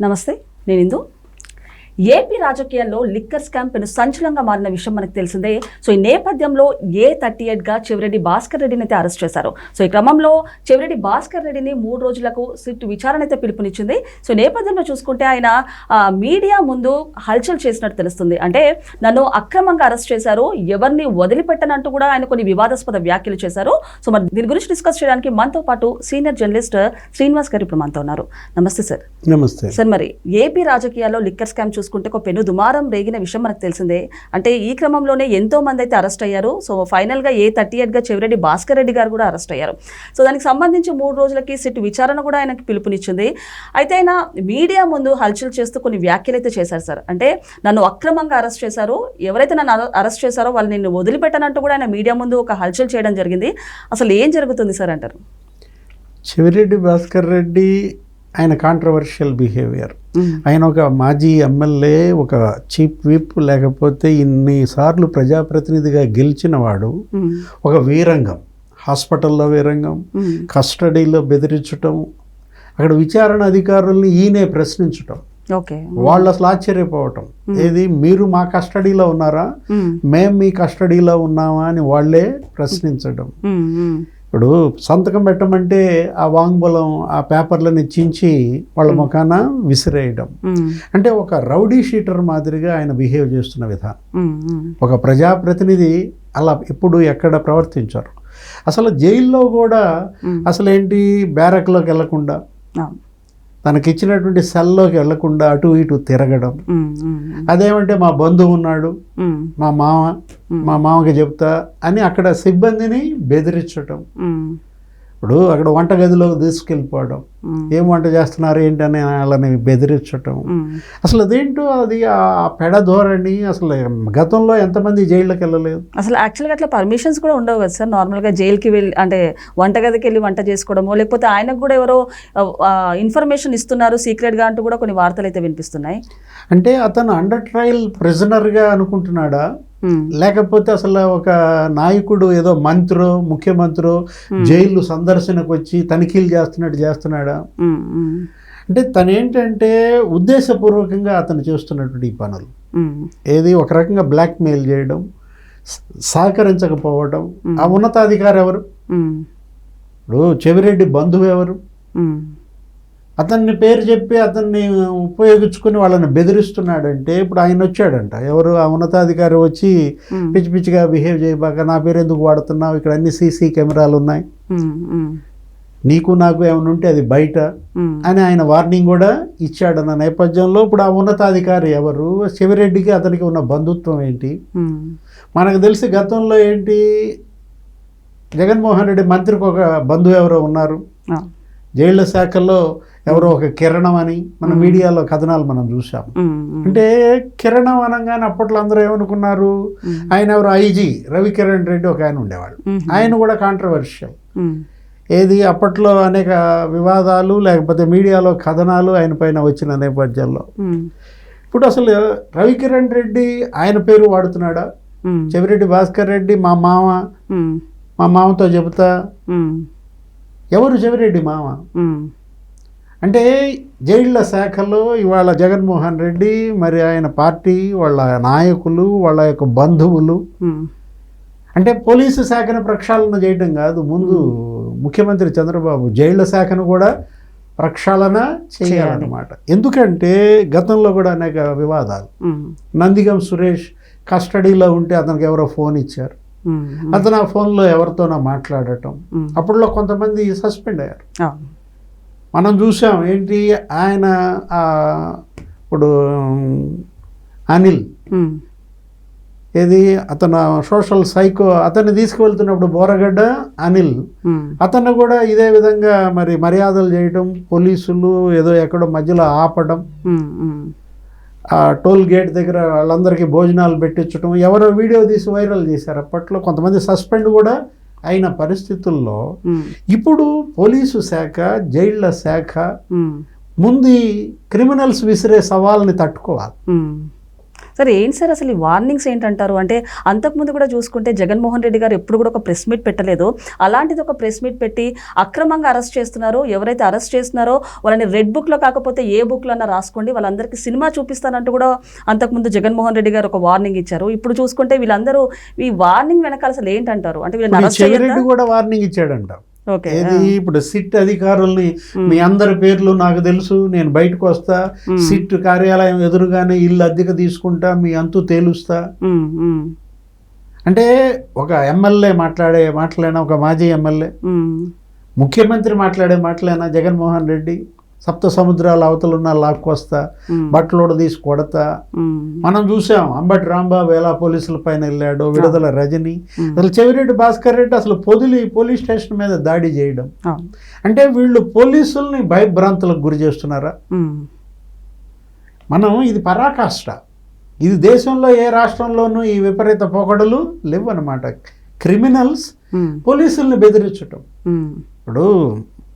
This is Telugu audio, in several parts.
నమస్తే నేను ఇందు. ఏపీ రాజకీయాల్లో లిక్కర్ స్కామ్ పెను సంచలనంగా మారిన విషయం మనకు తెలిసిందే. సో ఈ నేపథ్యంలో ఏ థర్టీ గా చెవిరెడ్డి భాస్కర్ రెడ్డిని అయితే అరెస్ట్ చేశారు? సో ఈ క్రమంలో చెవిరెడ్డి భాస్కర్ రెడ్డిని మూడు రోజులకు సిట్ విచారణ అయితే పిలుపునిచ్చింది. సో నేపథ్యంలో చూసుకుంటే ఆయన మీడియా ముందు హల్చల్ చేసినట్టు తెలుస్తుంది. అంటే నన్ను అక్రమంగా అరెస్ట్ చేశారు ఎవరిని వదిలిపెట్టనంటూ కూడా ఆయన కొన్ని వివాదాస్పద వ్యాఖ్యలు చేశారు. సో మరి దీని గురించి డిస్కస్ చేయడానికి మనతో పాటు సీనియర్ జర్నలిస్ట్ శ్రీనివాస్ గారు ఇప్పుడు మనతో ఉన్నారు. నమస్తే సార్. నమస్తే. సార్ మరి ఏపీ రాజకీయాల్లో లిక్కర్ స్కామ్ చూసుకుంటే ఒక పెను దుమారం రేగిన విషయం మనకు తెలిసిందే. అంటే ఈ క్రమంలోనే ఎంతో మంది అయితే అరెస్ట్ అయ్యారు. సో ఫైనల్గా ఏ థర్టీ ఎయిట్గా చెవిరెడ్డి భాస్కర్ రెడ్డి గారు కూడా అరెస్ట్ అయ్యారు. సో దానికి సంబంధించి మూడు రోజులకి సిట్ విచారణ కూడా ఆయనకి పిలుపునిచ్చింది. అయితే ఆయన మీడియా ముందు హల్చల్ చేస్తూ కొన్ని వ్యాఖ్యలు అయితే చేశారు సార్. అంటే నన్ను అక్రమంగా అరెస్ట్ చేశారు. ఎవరైతే నన్ను అరెస్ట్ చేశారో వాళ్ళు నిన్ను వదిలిపెట్టనంటూ కూడా ఆయన మీడియా ముందు ఒక హల్చల్ చేయడం జరిగింది. అసలు ఏం జరుగుతుంది సార్ అంటారు? చెవిరెడ్డి భాస్కర్ రెడ్డి ఆయన కాంట్రవర్షియల్ బిహేవియర్ ఆయన ఒక మాజీ ఎమ్మెల్యే ఒక చీఫ్ విప్ లేకపోతే ఇన్నిసార్లు ప్రజాప్రతినిధిగా గెలిచిన వాడు ఉమ్, ఒక వీరంగం. హాస్పిటల్లో వీరంగం ఉమ్, కస్టడీలో బెదిరించటం అక్కడ విచారణ అధికారుల్ని ఈయనే ప్రశ్నించటం. వాళ్ళు అసలు ఆశ్చర్యపోవటం. ఏది? మీరు మా కస్టడీలో ఉన్నారా? ఉమ్, మేం కస్టడీలో ఉన్నామా అని వాళ్ళే ప్రశ్నించడం ఇప్పుడు సంతకం పెట్టమంటే ఆ వాంగ్మూలం ఆ పేపర్లని చించి వాళ్ళ ముఖాన విసిరేయడం అంటే ఒక రౌడీ షీటర్ మాదిరిగా ఆయన బిహేవ్ చేస్తున్న విధానం. ఒక ప్రజాప్రతినిధి అలా ఎప్పుడు ఎక్కడ ప్రవర్తించారు అసలు జైల్లో కూడా. అసలు ఏంటి బ్యారక్లోకి వెళ్ళకుండా. తనకిచ్చినటువంటి సెల్లోకి వెళ్ళకుండా అటు ఇటు తిరగడం. అదేమంటే మా బంధువు ఉన్నాడు మా మామ మా మామకి చెప్తా అని అక్కడ సిబ్బందిని బెదిరించటం. ఇప్పుడు అక్కడ వంటగదిలోకి తీసుకెళ్ళిపోవడం. ఏం వంట చేస్తున్నారు ఏంటని వాళ్ళని బెదిరించటం. అసలు అదేంటో అది ఆ పెడ ధోరణి అసలు గతంలో ఎంతమంది జైళ్ళకి వెళ్ళలేదు. అసలు యాక్చువల్గా అట్లా పర్మిషన్స్ కూడా ఉండవు కదా సార్. నార్మల్గా జైలుకి వెళ్ళి అంటే వంటగదికి వెళ్ళి వంట చేసుకోవడమో లేకపోతే ఆయనకు కూడా ఎవరో ఇన్ఫర్మేషన్ ఇస్తున్నారు సీక్రెట్గా అంటూ కూడా కొన్ని వార్తలు అయితే వినిపిస్తున్నాయి. అంటే అతను అండర్ ట్రయల్ ప్రిజనర్గా అనుకుంటున్నాడా? లేకపోతే అసలు ఒక నాయకుడు ఏదో మంత్రో ముఖ్యమంత్రో జైలు సందర్శనకు వచ్చి తనిఖీలు చేస్తున్నట్టు చేస్తున్నాడా? ఉమ్, అంటే తను ఏంటంటే ఉద్దేశపూర్వకంగా అతను చేస్తున్నటువంటి ఈ పనులు. ఏది ఒక రకంగా బ్లాక్మెయిల్ చేయడం సహకరించకపోవడం. ఆ ఉన్నతాధికారి ఎవరు? ఇప్పుడు చెవిరెడ్డి బంధువు ఎవరు? అతన్ని పేరు చెప్పి అతన్ని ఉపయోగించుకుని వాళ్ళని బెదిరిస్తున్నాడంటే ఇప్పుడు ఆయన వచ్చాడంట. ఎవరు ఆ ఉన్నతాధికారి వచ్చి పిచ్చి పిచ్చిగా బిహేవ్ చేయబాక నా పేరు ఎందుకు వాడుతున్నావు? ఇక్కడ అన్ని సీసీ కెమెరాలు ఉన్నాయి. నీకు నాకు ఏమైనా ఉంటే అది బయట. అని ఆయన వార్నింగ్ కూడా ఇచ్చాడన్న నేపథ్యంలో ఇప్పుడు ఆ ఉన్నతాధికారి ఎవరు? శివరెడ్డికి అతనికి ఉన్న బంధుత్వం ఏంటి? మనకు తెలిసి గతంలో ఏంటి? జగన్మోహన్ రెడ్డి మంత్రికి ఒక బంధువు ఎవరో ఉన్నారు. జైళ్ళ శాఖల్లో ఎవరో ఒక కిరణం అని మన మీడియాలో కథనాలు మనం చూసాం ఉమ్, అంటే కిరణం అనగానే అప్పట్లో అందరూ ఏమనుకున్నారు? ఆయన ఎవరు? ఐజీ రవికిరణ్ రెడ్డి ఒక ఆయన ఉమ్, ఆయన కూడా కాంట్రవర్షియల్ ఏది అప్పట్లో అనేక వివాదాలు లేకపోతే మీడియాలో కథనాలు ఆయన పైన వచ్చిన నేపథ్యంలో. ఇప్పుడు అసలు రవికిరణ్ రెడ్డి ఆయన పేరు వాడుతున్నాడా? చెవిరెడ్డి భాస్కర్ రెడ్డి మా మామ. మా మామతో చెబుతా. ఎవరు చెవిరెడ్డి మామ? అంటే జైళ్ళ శాఖలో ఇవాళ జగన్మోహన్ రెడ్డి మరి ఆయన పార్టీ వాళ్ళ నాయకులు వాళ్ళ యొక్క బంధువులు. అంటే పోలీసు శాఖను ప్రక్షాళన చేయడం కాదు. ముందు ముఖ్యమంత్రి చంద్రబాబు జైళ్ళ శాఖను కూడా ప్రక్షాళన చేయాలన్నమాట. ఎందుకంటే గతంలో కూడా అనేక వివాదాలు. నందిగం సురేష్ కస్టడీలో ఉంటే అతనికి ఎవరో ఫోన్ ఇచ్చారు. అతను ఆ ఫోన్లో ఎవరితోనో మాట్లాడటం. ఉమ్, అప్పట్లో కొంతమంది సస్పెండ్ అయ్యారు. మనం చూసాం ఏంటి ఆయన ఇప్పుడు అనిల్. ఏది? అతను సోషల్ సైకో అతన్ని తీసుకువెళ్తున్నప్పుడు బోరగడ్డ అనిల్. ఉమ్, అతన్ని కూడా ఇదే విధంగా మరి మర్యాదలు చేయడం పోలీసులు ఏదో ఎక్కడో మధ్యలో ఆపడం ఆ టోల్ గేట్ దగ్గర వాళ్ళందరికీ భోజనాలు పెట్టించడం ఎవరో వీడియో తీసి వైరల్ చేశారు అప్పట్లో. కొంతమంది సస్పెండ్ కూడా అయిన పరిస్థితుల్లో ఇప్పుడు పోలీసు శాఖ జైళ్ళ శాఖ ముందు క్రిమినల్స్ విసిరే సవాల్ని తట్టుకోవాలి. సరే ఏంటి సార్ అసలు ఈ వార్నింగ్స్ ఏంటంటారు? అంటే అంతకుముందు కూడా చూసుకుంటే జగన్మోహన్ రెడ్డి గారు ఎప్పుడు కూడా ఒక ప్రెస్ మీట్ పెట్టలేదు. అలాంటిది ఒక ప్రెస్ మీట్ పెట్టి అక్రమంగా అరెస్ట్ చేస్తున్నారు. ఎవరైతే అరెస్ట్ చేస్తున్నారో వాళ్ళని రెడ్ బుక్లో కాకపోతే ఏ బుక్లో అన్నా రాసుకోండి. వాళ్ళందరికీ సినిమా చూపిస్తానంటూ కూడా అంతకుముందు జగన్మోహన్ రెడ్డి గారు ఒక వార్నింగ్ ఇచ్చారు. ఇప్పుడు చూసుకుంటే వీళ్ళందరూ ఈ వార్నింగ్ వెనకాల అసలు ఏంటంటారు? అంటే వీళ్ళని అరెస్ట్ కూడా వార్నింగ్ ఇచ్చాడంట. ఓకే ఏది? ఇప్పుడు సిట్ అధికారుల్ని మీ అందరి పేర్లు నాకు తెలుసు నేను బయటకు వస్తా సిట్ కార్యాలయం ఎదురుగానే ఇల్లు అద్దెకు తీసుకుంటా మీ అంతు తేలుస్తా. అంటే ఒక ఎమ్మెల్యే మాట్లాడే మాటలైనా ఒక మాజీ ఎమ్మెల్యే ముఖ్యమంత్రి మాట్లాడే మాటలైనా జగన్మోహన్ రెడ్డి సప్త సముద్రాల అవతలున్న లాక్కొస్తా బట్టలోడు తీసి కొడతా. మనం చూసాం అంబటి రాంబాబు ఎలా పోలీసుల పైన వెళ్ళాడో విడుదల రజని. అసలు చెవిరెడ్డి భాస్కర్ రెడ్డి అసలు పొదిలి పోలీస్ స్టేషన్ మీద దాడి చేయడం. అంటే వీళ్ళు పోలీసుల్ని భయభ్రాంతులకు గురి చేస్తున్నారా? మనం ఇది పరాకాష్ట. ఇది దేశంలో ఏ రాష్ట్రంలోనూ ఈ విపరీత పోకడలు లేవన్నమాట. క్రిమినల్స్ పోలీసుల్ని బెదిరించటం. ఇప్పుడు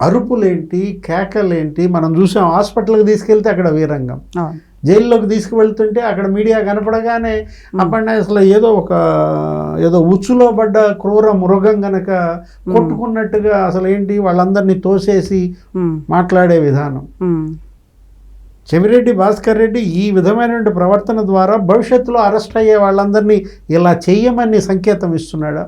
అరుపులేంటి కేకలేంటి మనం చూసాం హాస్పిటల్కి తీసుకెళ్తే అక్కడ వీరంగం. జైల్లోకి తీసుకువెళ్తుంటే అక్కడ మీడియా కనపడగానే అప్పటి అసలు ఏదో ఒక ఏదో ఉచ్చులో పడ్డ క్రూర మృగం గనక కొట్టుకున్నట్టుగా అసలు ఏంటి వాళ్ళందరినీ తోసేసి మాట్లాడే విధానం. చెవిరెడ్డి భాస్కర్ రెడ్డి ఈ విధమైనటువంటి ప్రవర్తన ద్వారా భవిష్యత్తులో అరెస్ట్ అయ్యే వాళ్ళందరినీ ఇలా చెయ్యమని సంకేతం ఇస్తున్నాడా?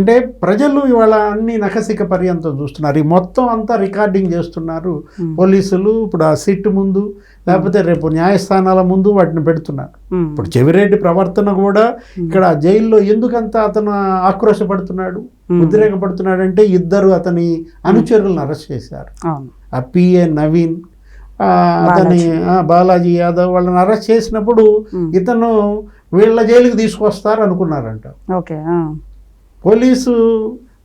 అంటే ప్రజలు ఇవాళ అన్ని నఖసిక పర్యంతం చూస్తున్నారు. ఈ మొత్తం అంతా రికార్డింగ్ చేస్తున్నారు. పోలీసులు ఇప్పుడు ఆ సిట్ ముందు లేకపోతే రేపు న్యాయస్థానాల ముందు వాటిని పెడుతున్నారు. ఇప్పుడు చెవిరెడ్డి ప్రవర్తన కూడా ఇక్కడ జైల్లో ఎందుకంత అతను ఆక్రోశపడుతున్నాడు ఉద్రేకపడుతున్నాడు అంటే ఇద్దరు అతని అనుచరులను అరెస్ట్ చేశారు. ఆ పిఏ నవీన్ అతని బాలాజీ. యాదవ్ వాళ్ళని అరెస్ట్ చేసినప్పుడు ఇతను వీళ్ళ జైలుకి తీసుకొస్తారు అనుకున్నారంట. ఓకే పోలీసు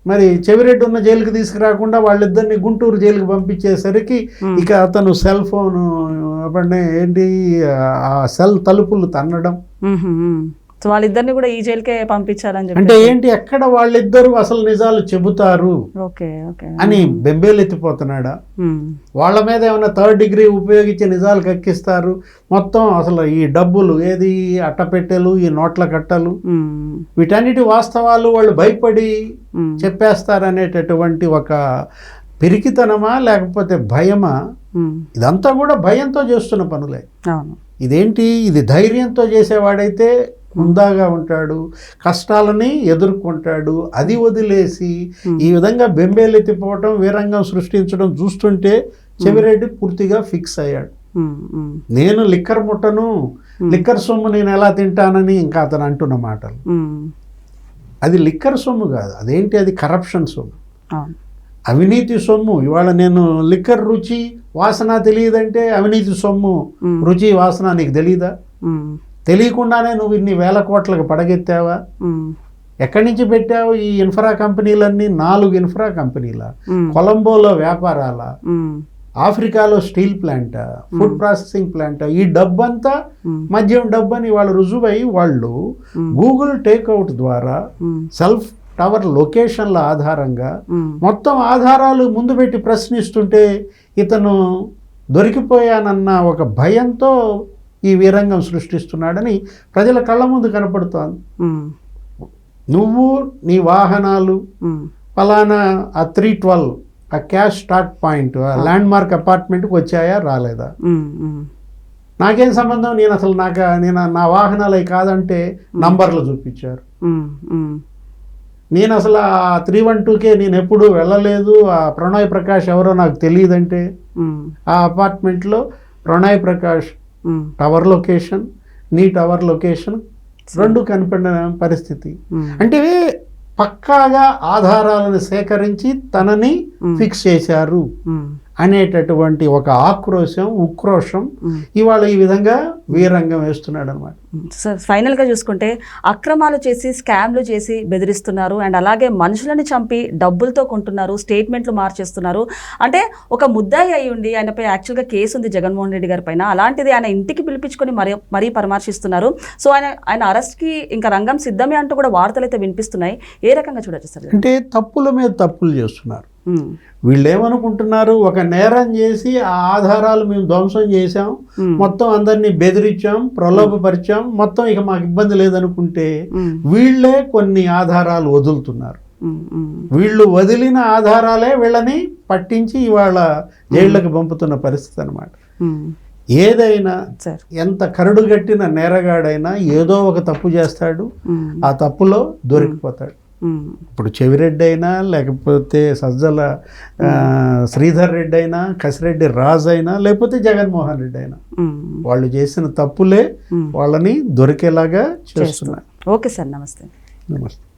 మరి చెవిరెడ్డి ఉన్న జైలుకి తీసుకురాకుండా వాళ్ళిద్దరిని గుంటూరు జైలుకి పంపించేసరికి ఇక అతను సెల్ ఫోన్ ఏంటి ఆ సెల్ తలుపులు తన్నడం. సో వాళ్ళిద్దరిని కూడా ఈ జైలుకే పంపించాలని చెప్పి అంటే ఏంటి? ఎక్కడ వాళ్ళిద్దరూ అసలు నిజాలు చెబుతారు? Okay okay. అని బెంబేలెత్తిపోతున్నాడా వాళ్ళ మీద ఏమైనా థర్డ్ డిగ్రీ ఉపయోగించి నిజాలు కక్కిస్తారు? మొత్తం అసలు ఈ డబ్బులు ఏది? అట్టపెట్టెలు ఈ నోట్ల కట్టలు? వీటన్నిటి వాస్తవాలు వాళ్ళు భయపడి చెప్పేస్తారనేటటువంటి ఒక పిరికితనమా లేకపోతే భయమా? ఇదంతా కూడా భయంతో చేస్తున్న పనులే. ఇదేంటి? ఇది ధైర్యంతో చేసేవాడైతే హుందాగా ఉంటాడు కష్టాలని ఎదుర్కొంటాడు అది వదిలేసి ఈ విధంగా బెంబేలెత్తిపోవటం వీరంగం సృష్టించడం చూస్తుంటే చెవిరెడ్డి పూర్తిగా ఫిక్స్ అయ్యాడు. నేను లిక్కర్ ముట్టను లిక్కర్ సొమ్ము నేను ఎలా తింటానని ఇంకా అతను అంటున్న మాటలు. అది లిక్కర్ సొమ్ము కాదు అదేంటి అది కరప్షన్ సొమ్ము? అవును. అవినీతి సొమ్ము ఇవాళ నేను లిక్కర్ రుచి వాసన తెలియదంటే అవినీతి సొమ్ము మ్మ్. రుచి వాసన నీకు తెలియదా తెలియకుండానే నువ్వు ఇన్ని వేల కోట్లకు పడగెత్తావా? ఎక్కడి నుంచి పెట్టావు ఈ ఇన్ఫ్రా కంపెనీలన్నీ? నాలుగు ఇన్ఫ్రా కంపెనీల. కొలంబోలో వ్యాపారాల. ఆఫ్రికాలో steel plant? Food processing plant? ఈ డబ్బంతా మద్యం డబ్బని వాళ్ళు రుజువై వాళ్ళు గూగుల్ టేక్అవుట్ ద్వారా సెల్ఫ్ టవర్ లొకేషన్ల ఆధారంగా మొత్తం ఆధారాలు ముందు పెట్టి ప్రశ్నిస్తుంటే ఇతను దొరికిపోయానన్న ఒక భయంతో ఈ వీరంగం సృష్టిస్తున్నాడని ప్రజల కళ్ళ ముందు కనపడుతోంది. నువ్వు నీ వాహనాలు ఫలానా ఆ త్రీ ట్వెల్వ్ ఆ క్యాష్ స్టార్ట్ పాయింట్ ఆ ల్యాండ్ మార్క్ అపార్ట్మెంట్కి వచ్చాయా రాలేదా? నాకేం సంబంధం? నేను అసలు నాకు నేను నా వాహనాలు అవి కాదంటే నంబర్లు చూపించారు. నేను అసలు ఆ త్రీ వన్ టూకే నేను ఎప్పుడు వెళ్ళలేదు. ఆ ప్రణయ్ ప్రకాష్ ఎవరో నాకు తెలియదంటే ఆ అపార్ట్మెంట్లో ప్రణయ్ ప్రకాష్ టవర్ లొకేషన్ నీ టవర్ లొకేషన్ రెండు కనిపడిన పరిస్థితి. అంటే పక్కాగా ఆధారాలను సేకరించి తనని ఫిక్స్ చేశారు. అనేటటువంటి ఒక ఆక్రోశం ఉక్రోషం ఇవాళ ఈ విధంగా వీరంగం వేస్తున్నాడు అనమాట సార్ ఫైనల్గా చూసుకుంటే అక్రమాలు చేసి స్కామ్లు చేసి బెదిరిస్తున్నారు. అండ్ అలాగే మనుషులని చంపి డబ్బులతో కొంటున్నారు స్టేట్మెంట్లు మార్చేస్తున్నారు. అంటే ఒక ముద్దాయి అయి ఉండి ఆయనపై యాక్చువల్గా కేసు ఉంది జగన్మోహన్ రెడ్డి గారి పైన. అలాంటిది ఆయన ఇంటికి పిలిపించుకొని మరీ మరీ పరామర్శిస్తున్నారు. సో ఆయన ఆయన అరెస్ట్కి ఇంకా రంగం సిద్ధమే అంటూ కూడా వార్తలు అయితే వినిపిస్తున్నాయి. ఏ రకంగా చూడొచ్చు సార్? అంటే తప్పుల మీద తప్పులు చేస్తున్నారు. వీళ్ళు ఏమనుకుంటున్నారు ఒక నేరం చేసి ఆ ఆధారాలు మేము ధ్వంసం చేశాం. ఉమ్, మొత్తం అందరినీ బెదిరించాం ప్రలోభపరిచాం. మొత్తం ఇక మాకు ఇబ్బంది లేదనుకుంటే వీళ్ళే కొన్ని ఆధారాలు వదులుతున్నారు. వీళ్ళు వదిలిన ఆధారాలే వీళ్ళని పట్టించి ఇవాళ జైళ్ళకి పంపుతున్న పరిస్థితి అనమాట ఏదైనా ఎంత కరడుగట్టిన నేరగాడైనా ఏదో ఒక తప్పు చేస్తాడు. ఆ తప్పులో దొరికిపోతాడు. ఇప్పుడు చెవిరెడ్డి అయినా లేకపోతే సజ్జల శ్రీధర్ రెడ్డి అయినా కసిరెడ్డి రాజు అయినా లేకపోతే జగన్మోహన్ రెడ్డి అయినా వాళ్ళు చేసిన తప్పులే. వాళ్ళని దొరికేలాగా చేస్తున్నారు. ఓకే సార్ నమస్తే. నమస్తే.